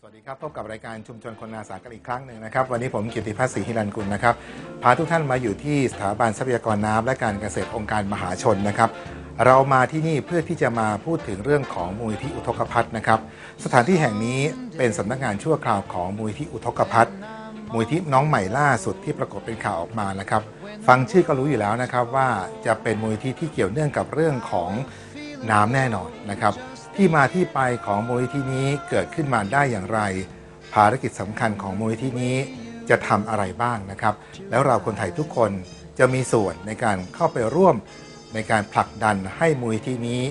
สวัสดีครับ พบกับรายการชุมชนคนอาสากันอีกครั้งหนึ่งนะครับ วันนี้ผมกิติพัฒน์ศรีหิรันกุลนะครับ พาทุกท่านมาอยู่ที่สถาบันทรัพยากรน้ำและการเกษตรองค์การมหาชนนะครับ เรามาที่นี่เพื่อที่จะมาพูดถึงเรื่องของมูลที่อุทกภัทนะครับ สถานที่แห่งนี้เป็นสำนักงานชั่วคราวของมูลที่อุทกภัทมูลที่น้องใหม่ล่าสุดที่ปรากฏเป็นข่าวออกมานะครับ ฟังชื่อก็รู้อยู่แล้วนะครับว่าจะเป็นมูลที่ที่เกี่ยวเนื่องกับเรื่องของน้ำแน่นอนนะครับ ที่มาที่ไปของมูลนิธินี้เกิดขึ้นมาได้อย่างไร ภารกิจสำคัญของมูลนิธินี้จะทำอะไรบ้างนะครับ แล้วเราคนไทยทุกคนจะมีส่วนในการเข้าไปร่วมในการผลักดันให้มูลนิธินี้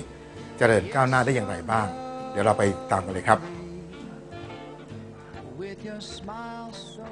เจริญก้าวหน้าได้อย่างไรบ้าง เดี๋ยวเราไปตามกันเลยครับ with your smile so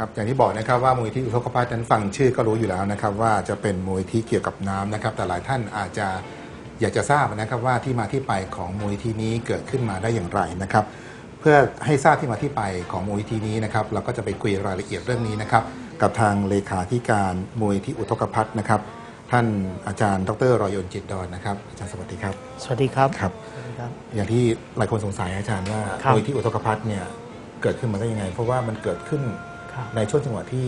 ครับอย่างที่บอกนะครับว่ามูลที่อุทกภัทรนั้นฟังชื่อก็รู้อยู่แล้วนะครับ ว่าจะเป็นมูลที่เกี่ยวกับน้ำนะครับ แต่หลายท่านอาจจะอยากจะทราบนะครับว่าที่มาที่ไปของมูลที่นี้เกิดขึ้นมาได้อย่างไรนะครับ เพื่อให้ทราบที่มาที่ไปของมูลที่นี้นะครับ เราก็จะไปคุยรายละเอียดเรื่องนี้นะครับ กับทางเลขาธิการมูลที่อุทกภัทรนะครับ ท่านอาจารย์ดรรอยนจิตดอนนะครับอาจารย์สวัสดีครับ สวัสดีครับครับสวัสดีครับอย่างที่หลายคนสงสัยอาจารย์ว่าครับ มูลที่อุทกภัทรเนี่ยเกิดขึ้นมาได้ยังไง เพราะว่ามันเกิดขึ้นครับ ในช่วงจังหวะที่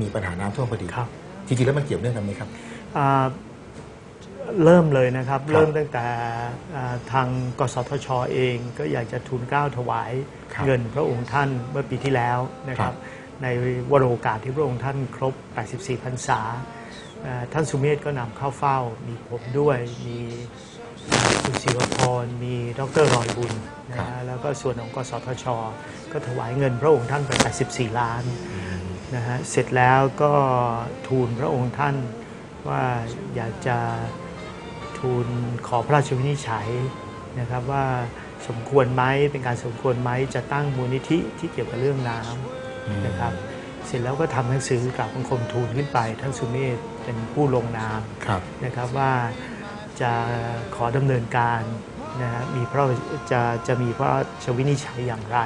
มีปัญหาน้ำท่วมพอดีครับจริงๆแล้วมันเกี่ยวเนื่องกันไหมครับอ่าเริ่มเลยนะครับครับ เริ่มตั้งแต่อ่าทางกสทชเองก็อยากจะทูลเกล้าถวายครับเงินพระองค์ท่านเมื่อปีที่แล้วนะคครัรับบในวโรกาสที่พระองค์ท่านครบ 84พรรษาอ่าท่านสุเมธก็นำเข้าเฝ้า มีผมด้วยมี คุณศิวพรมีดรรอยบุญนะฮะแล้วก็ส่วนของกสทช ก็ถวายเงินพระองค์ท่านไป84 ล้านนะฮะเสร็จแล้วก็ทูลพระองค์ท่านว่าอยากจะทูลขอพระราชวินิจฉัยนะครับว่าสมควรไหมเป็นการสมควรไหมจะตั้งมูลนิธิที่เกี่ยวกับเรื่องน้ำนะครับเสร็จแล้วก็ทำหนังสือกราบบังคมทูลขึ้นไปท่านสุเมธเป็นผู้ลงนามครับนะครับว่า จะขอดำเนินการนะฮะมีพระจะจะมีพระราชวินิจฉัยอย่างไร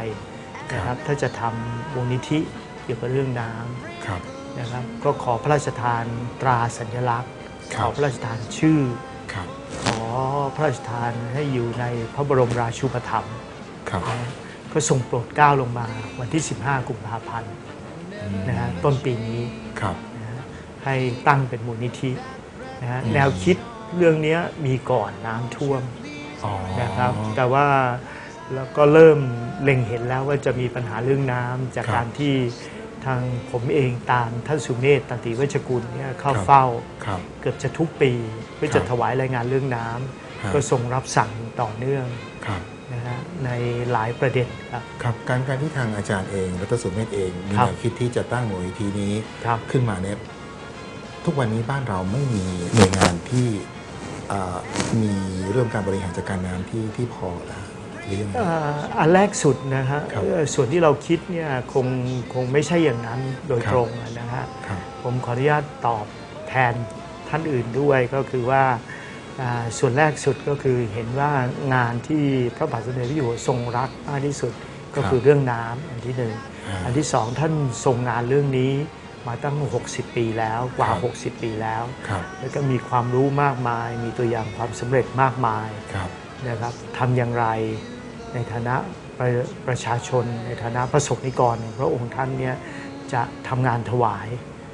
นะครับถ้าจะทำมูลนิธิเกี่ยวกับเรื่องน้ำครับนะครับก็ขอพระราชทานตราสัญลักษณ์ครัขบอพระราชทานชื่อครับขอพระราชทานให้อยู่ในพระบรมราชูปถัมภ์ครับนะก็ทรงโปรดเกล้าลงมาวันที่ 15 กุมภาพันธ์นะฮะต้นปีนี้ครับนะฮะให้ตั้งเป็นมูลนิธินะฮะแนวคิด เรื่องเนี้ยมีก่อนน้ำท่วมอ๋อนะครับ แต่ว่าแล้วก็เริ่มเล็งเห็นแล้วว่าจะมีปัญหาเรื่องน้ำจากครับการที่ทางผมเองตามท่านสุเมธตันติเวชกุลเนี่ยเข้าครับเฝ้าครับเกือบจะทุกปีเพื่อครัจะบถวายรายงานเรื่องน้ครับำก็ทรงรับสั่งต่อเนื่องครับนะฮะในหลายประเด็นครับครับการการที่ทางอาจารย์เองดรสุเมธเองมีครับแนวคิดที่จะตั้งมูลนิธินี้ครับขึ้นมาเนี่ย ทุกวันนี้บ้านเราไม่มีหน่วยงานที่อ่ามีเรื่องการบริหารจัดการน้ำที่ที่พอแล้วหรือยังไงเอ่ออันแรกสุดนะฮะครับเอ่อส่วนที่เราคิดเนี่ยคงคงไม่ใช่อย่างนั้นโดยครับตรงนะฮะครับผมขออนุญาตตอบแทนท่านอื่นด้วยก็คือว่าอ่าส่วนแรกสุดก็คือเห็นว่างานที่พระบาทสมเด็จพระอยู่หัวทรงรักมากที่สุดก็คือเรื่องน้ำอันที่หนึ่งอ่าอันที่สองท่านทรงงานเรื่องนี้ มาตั้ง 60 ปีแล้วกว่าครับ60 ปีแล้วครับแล้วก็มีความรู้มากมาย มีตัวอย่างความสำเร็จมากมายครับนะครับทำอย่างไรในฐานะประประชาชน ในฐานะประสบนิกรของพระองค์ท่านเนี่ยจะทำงานถวาย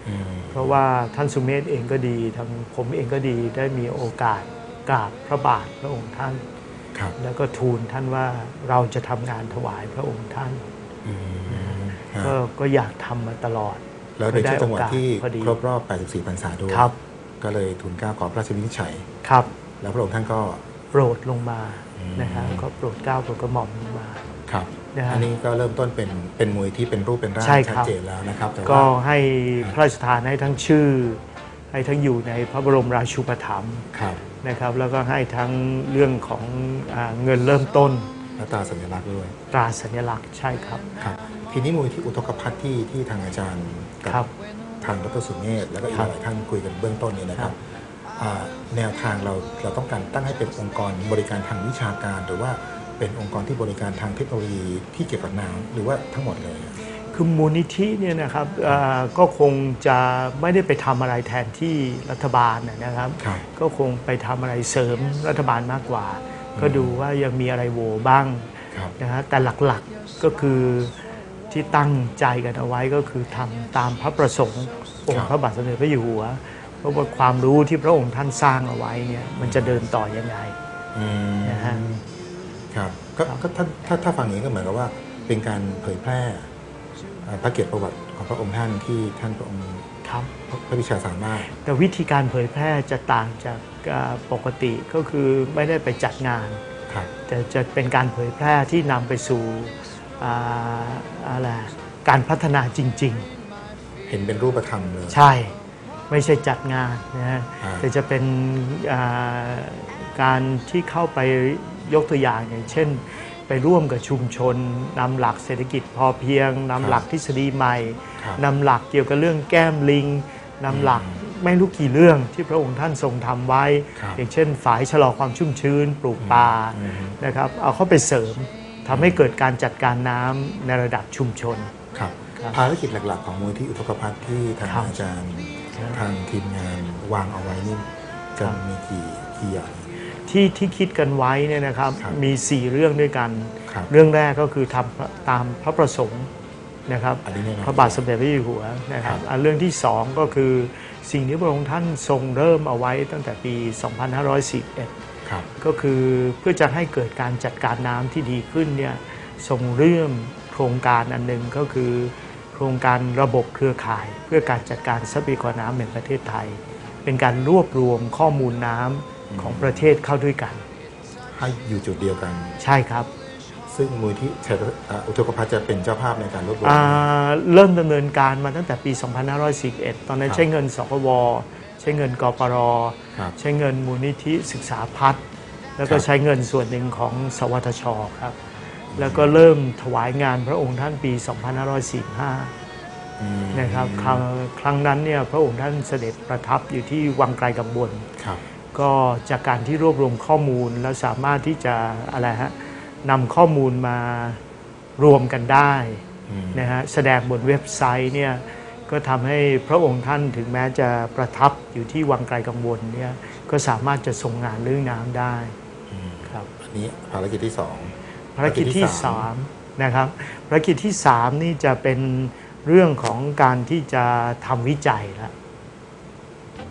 อืมเพราะว่าท่านสุเมธเองก็ดีทางผมเองก็ดีได้มีโอกาสกราบพระบาทพระองค์ท่านครับแล้วก็ทูลท่านว่าเราจะทำงานถวายพระองค์ท่านอืมฮะก็ก็อยากทำมาตลอด แล้วในช่วงจังหวะที่พอดีครบรอบ 84 พรรษาด้วยครับก็เลยทูลเกล้าขอพระราชวินิจฉัยครับ แล้วพระองค์ท่านก็โปรดลงมาอืมนะครับก็โปรดเกล้าโปรดกระหม่อมลงมาครับนะฮะอันนี้ก็เริ่มต้นเป็นเป็นมวยที่เป็นรูปเป็นร่างใช่คชัรัดบเจนแล้วนะครับแต่ก็ว่าให้พระราชทานให้ทั้งชื่อ ให้ทั้งอยู่ในพระบรมราชูปถัมภ์ครับนะครับ แล้วก็ให้ทั้งเรื่องของอาเงินเริ่มต้น และตราสัญลักษณ์ด้วย ตราสัญลักษณ์ใช่ครับครับ ทีนี้มวยที่อุทกภัทที่ที่ทางอาจารย์กัครับ ทางดรสุเมธแล้วก็อีกครับหลายท่านคุยกันเบื้องต้นนี้นะครัครับบอ่าแนวทางเราเราต้องการตั้งให้เป็นองค์กรบริการทางวิชาการ หรือว่าเป็นองค์กรที่บริการทางเทคโนโลยีที่เกี่ยวกับน้ำหรือว่าทั้งหมดเลยคือมูลนิธิเนี่ยนะครับอ่าก็คงจะไม่ได้ไปทำอะไรแทนที่รัฐบาลนะนะครับ ครับ ก็คงไปทำอะไรเสริมรัฐบาลมากกว่า ก็ดูว่ายังมีอะไรโหวบ้างครับนะฮะแต่หลักๆก็คือที่ตั้งใจกันเอาไว้ก็คือทำตามพระประสงค์องครัค์บพระบาทสมเด็จพระอยู่หัวเพราะว่าความรู้ที่พระองค์ท่านสร้างเอาไว้เนี่ยมันจะเดินต่อยังไงอืมนะฮะครับก็ครับก็ถ้าถ้าถ้าฟังอย่างนี้ก็เหมือนกับว่าเป็นการเผยแพร่อ่าพระเกียรติประวัติของพระองค์ท่านที่ท่านพระองค์ค รับพระวิชาสามารถ แต่วิธีการเผยแพร่จะต่างจากอ่าปกติก็คือไม่ได้ไปจัดงานครับแต่จะเป็นการเผยแพร่ที่นำไปสู่อ่าอะไรการพัฒนาจริง ๆ เห็นเป็นรูปธรรมเลย ใช่ไม่ใช่จัดงานนะฮะอ่าแต่จะเป็นอ่าการที่เข้าไปยกตัวอย่างอย่างเช่น ไปร่วมกับชุมชนนำหลักเศรษฐกิจพอเพียงนำหลักทฤษฎีใหม่ครับนำหลักเกี่ยวกับเรื่องแก้มลิงนำหลักไม่รู้กี่เรื่องที่พระองค์ท่านทรงทำไว้ครับอย่างเช่นฝายชะลอความชุ่มชื้น ปลูกป่าอืมนะครับเอาเข้าไปเสริมทำให้เกิดการจัดการน้ำในระดับชุมชนครับครับภารกิจหลัก ๆ ของมูลที่อุทกภัทที่ทางครับอาจารย์ครับทางทีมงานวางเอาไว้นี่ครัจะบมีกี่กี่อย่าง ที่ที่คิดกันไว้เนี่ยนะครับครับมี 4 เรื่องด้วยกัน ครับเรื่องแรกก็คือทำตามพระประสงค์นะครับอันนี้แน่นอน พระบาทสมเด็จพระเจ้าอยู่หัวนะครับครับอันเรื่องที่สองก็คือสิ่งที่พระองค์ท่านทรงเริ่มเอาไว้ตั้งแต่ปี 2541 ครับ ก็คือเพื่อจะให้เกิดการจัดการน้ำที่ดีขึ้นเนี่ยทรงเริ่มโครงการอันหนึ่งก็คือ โครงการระบบเครือข่าย เพื่อการจัดการทรัพยากรน้ำแห่งประเทศไทย เป็นการรวบรวมข้อมูลน้ำ ของประเทศเข้าด้วยกัน ให้อยู่จุดเดียวกัน ใช่ครับ ซึ่งมูลที่ชัยอ่าอุทกภัทจะเป็นเจ้าภาพในการรวบรวมอ่าเริ่มดำเนินการมาตั้งแต่ปี 2541 ตอนนั้คนรับใช้เงินสกวใช้เงินกปรครับใช้เงินมูลนิธิศึกษาพัฒน์แล้วก็ครับใช้เงินส่วนหนึ่งของสวทชครับ แล้วก็เริ่มถวายงานพระองค์ท่านปี 2545อืมนะครับครั้งครั้งนั้นเนี่ยพระองค์ท่านเสด็จประทับอยู่ที่วังไกลกังวลครับ ก็จากการที่รวบรวมข้อมูลแล้วสามารถที่จะอะไรฮะนำข้อมูลมารวมกันได้อืมนะฮะแสดงบนเว็บไซต์เนี่ยก็ทำให้พระองค์ท่านถึงแม้จะประทับอยู่ที่วังไกลกังวลเนี่ยก็สามารถจะทรงงานเรื่องน้ำได้อืมครับอันนี้ภารกิจที่สองภารกิจที่ภารกิจที่สาม3นะครับภารกิจที่3นี่จะเป็นเรื่องของการที่จะทำวิจัยละ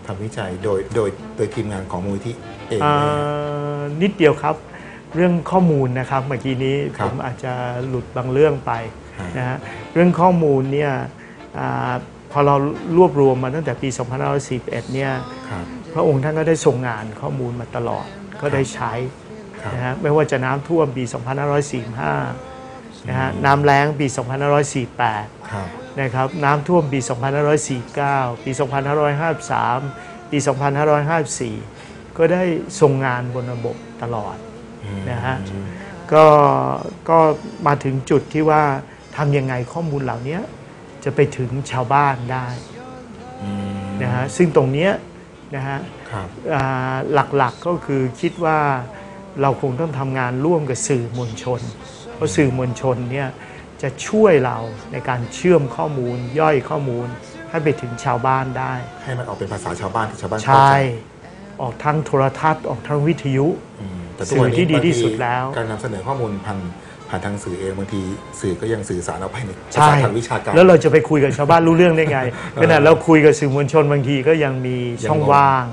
ทำวิจัยโดยโดยโดยทีมงานของมูลที่เองเอ่เลยอนิดเดียวครับ เรื่องข้อมูลนะครับเมื่อกี้นี้ครัผบมอาจจะหลุดบางเรื่องไปฮะนะฮะเรื่องข้อมูลเนี่ยอาพอเรารวบรวมมาตั้งแต่ปี 2541 เนี่ยครับพระองค์ท่านก็ได้ทรงงานข้อมูลมาตลอดก็ได้ใช้ครับ นะฮะไม่ว่าจะน้ำท่วมปี 2545 นะฮะน้ำแล้งปี 2548ครับนะครับน้ำท่วมปี 2549 ปี 2553 ปี 2554 ก็ได้ทรงงานบนระบบตลอดนะฮะก็ก็มาถึงจุดที่ว่าทำยังไงข้อมูลเหล่านี้จะไปถึงชาวบ้านได้อืมนะฮะซึ่งตรงเนี้ยนะฮะครับอ่าหลักๆก็คือคิดว่าเราคงต้องทำงานร่วมกับสื่อมวลชน เพราะสื่อมวลชนเนี่ยจะช่วยเราในการเชื่อมข้อมูลย่อยข้อมูล ให้ไปถึงชาวบ้านได้ ให้มันออกเป็นภาษาชาวบ้านที่ชาวบ้านใชเข้าใจ่ออกทางโทรทัศน์ออกทางวิทยุอืมแต่สื่อที่ดีที่สุดแล้ว การนำเสนอข้อมูลผ่านผ่านทางสื่อเองบางทีสื่อก็ยังสื่อสารเอาไปในภาใช่ษาทางวิชาการ แล้วเราจะไปคุยกับชาวบ้านรู้เรื่องได้ไงขณะเราคุยกับสื่อมวลชนบางทีก็ยังมีช่องยังงงว่าง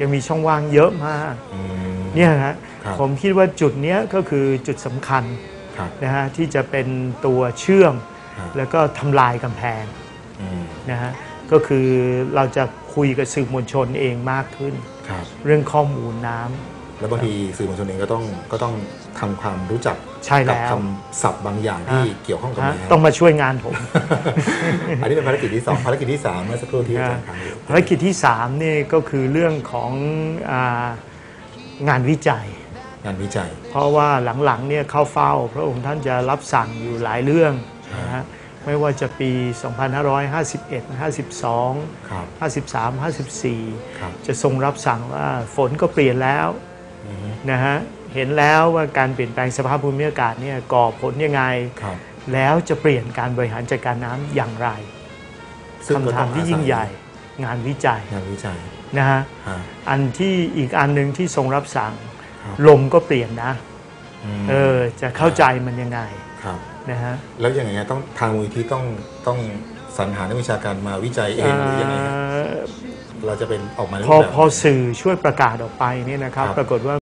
ยังมีช่องว่างเยอะมากอืมเนี่ยฮะครับผมคิดว่าจุดเนี้ยก็คือจุดสำคัญครับ นะฮะที่จะเป็นตัวเชื่อมครับแล้วก็ทำลายกำแพงอืมนะฮะก็คือเราจะคุยกับสื่อมวลชนเองมากขึ้นครับเรื่องข้อมูลน้ำแล้วบางทีสื่อมวลชนเองก็ต้องก็ต้องทำความรู้จักใช่แล้วกัคำศัพท์บางอย่างที่เกี่ยวข้องกับฮะน้ำต้องมาช่วยงานผม อันนี้เป็นภารกิจที่สองภารกิจที่สามเมื่อสักครู่ที่อาจารย์ค้างอยู่ภารกิจที่3นี่ก็คือเรื่องของอางานวิจัย งานวิจัย เพราะว่าหลังๆเนี่ยเข้าเฝ้า พระองค์ท่านจะรับสั่งอยู่หลายเรื่องนะฮะไม่ว่าจะปี 2551 52ครับ53 54ครับจะทรงรับสั่งว่าฝนก็เปลี่ยนแล้วอือฮึนะฮะเห็นแล้วว่าการเปลี่ยนแปลงสภาพภูมิอากาศเนี่ยก่อผลยังไงครับแล้วจะเปลี่ยนการบริหารจัดการน้ำอย่างไรซึ่งก็คำต้ถาอมงที่ยิ่งใหญ่งานวิจัยงานวิจัยนะฮะฮะอันที่อีกอันหนึ่งที่ทรงรับสั่งครับ ลมก็เปลี่ยนนะมเออจะเข้าใจมันยังไงครับนะฮะแล้วยังไงฮะต้องทางมูลที่ต้องต้องสรรหานักวิชาการมาวิจัยเองหรือยังไงฮะเอ่อเราจะเป็นออกมาในพอรูปแบบพอสื่อช่วยประกาศออกไปเนี่ยนะครับครับปรากฏว่า